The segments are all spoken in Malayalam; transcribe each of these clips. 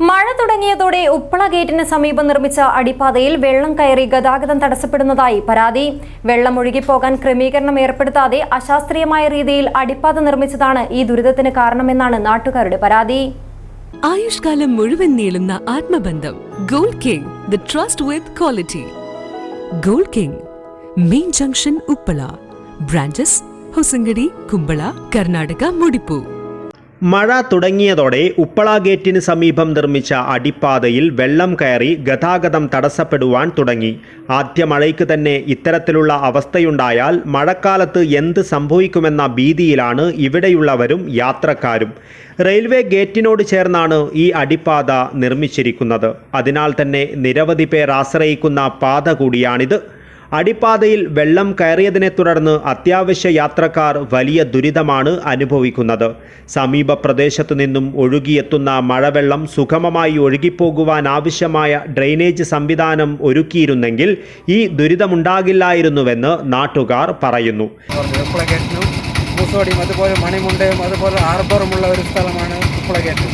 മഴ തുടങ്ങിയതോടെ ഉപ്പള ഗേറ്റിന് സമീപം നിർമ്മിച്ച അടിപ്പാതയിൽ വെള്ളം കയറി ഗതാഗതം തടസ്സപ്പെടുന്നതായി പരാതി. വെള്ളം ഒഴുകിപ്പോകാൻ ക്രമീകരണം ഏർപ്പെടുത്താതെ അശാസ്ത്രീയമായ രീതിയിൽ അടിപ്പാത നിർമ്മിച്ചതാണ് ഈ ദുരിതത്തിന് കാരണമെന്നാണ് നാട്ടുകാരുടെ പരാതി. ആയുഷ്കാലം മുഴുവൻ നീളുന്ന ആത്മബന്ധം gold king the trust with quality gold king main junction Uppala branches Hosangadi Kumbala Karnataka മുടിപ്പൂ. മഴ തുടങ്ങിയതോടെ ഉപ്പള ഗേറ്റിന് സമീപം നിർമ്മിച്ച അടിപ്പാതയിൽ വെള്ളം കയറി ഗതാഗതം തടസ്സപ്പെടുവാൻ തുടങ്ങി. ആദ്യ മഴയ്ക്ക് തന്നെ ഇത്തരത്തിലുള്ള അവസ്ഥയുണ്ടായാൽ മഴക്കാലത്ത് എന്ത് സംഭവിക്കുമെന്ന ഭീതിയിലാണ് ഇവിടെയുള്ളവരും യാത്രക്കാരും. റെയിൽവേ ഗേറ്റിനോട് ചേർന്നാണ് ഈ അടിപ്പാത നിർമ്മിച്ചിരിക്കുന്നത്. അതിനാൽ തന്നെ നിരവധി പേർ ആശ്രയിക്കുന്ന പാത കൂടിയാണിത്. അടിപ്പാതയിൽ വെള്ളം കയറിയതിനെ തുടർന്ന് അത്യാവശ്യ യാത്രക്കാർ വലിയ ദുരിതമാണ് അനുഭവിക്കുന്നത്. സമീപ പ്രദേശത്തു നിന്നും ഒഴുകിയെത്തുന്ന മഴവെള്ളം സുഗമമായി ഒഴുകിപ്പോകുവാൻ ആവശ്യമായ ഡ്രെയിനേജ് സംവിധാനം ഒരുക്കിയിരുന്നെങ്കിൽ ഈ ദുരിതമുണ്ടാകില്ലായിരുന്നുവെന്ന് നാട്ടുകാർ പറയുന്നു. മൂസോടിയും അതുപോലെ മണിമുണ്ടയും അതുപോലെ ഹാർബറുമുള്ള ഒരു സ്ഥലമാണ് ഉപ്പളഗേറ്റ്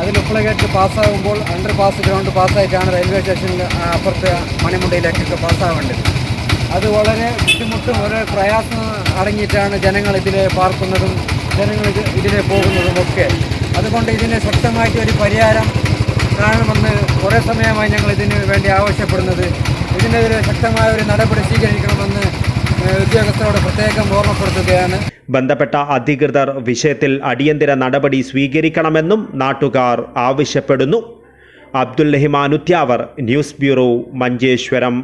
അതിൽ ഉപ്പളഗേറ്റ് പാസ്സാകുമ്പോൾ അണ്ടർ പാസ് ഗ്രൗണ്ട് പാസ്സായിട്ടാണ് റെയിൽവേ സ്റ്റേഷനിൽ അപ്പുറത്തെ മണിമുണ്ടയിലേക്കൊക്കെ പാസ്സാവേണ്ടത്. അത് വളരെ ബുദ്ധിമുട്ടും വളരെ പ്രയാസം അടങ്ങിയിട്ടാണ് ജനങ്ങൾ ഇതിലെ പാർക്കുന്നതും ജനങ്ങൾ ഇത് ഇതിലെ പോകുന്നതും ഒക്കെ. അതുകൊണ്ട് ഇതിന് ശക്തമായിട്ട് ഒരു പരിഹാരം കാണുമെന്ന് കുറേ സമയമായി ഞങ്ങൾ ഇതിന് വേണ്ടി ആവശ്യപ്പെടുന്നത്. ഇതിനെതിരെ ശക്തമായ ഒരു നടപടി സ്വീകരിക്കണമെന്ന് ഉദ്യോഗസ്ഥരോട് പ്രത്യേകം ഓർമ്മപ്പെടുത്തുകയാണ്. ബന്ധപ്പെട്ട അധികൃതർ വിഷയത്തിൽ അടിയന്തര നടപടി സ്വീകരിക്കണമെന്നും നാട്ടുകാർ ആവശ്യപ്പെടുന്നു. Abdul Rahiman Uthyavar news bureau Manjeshwaram.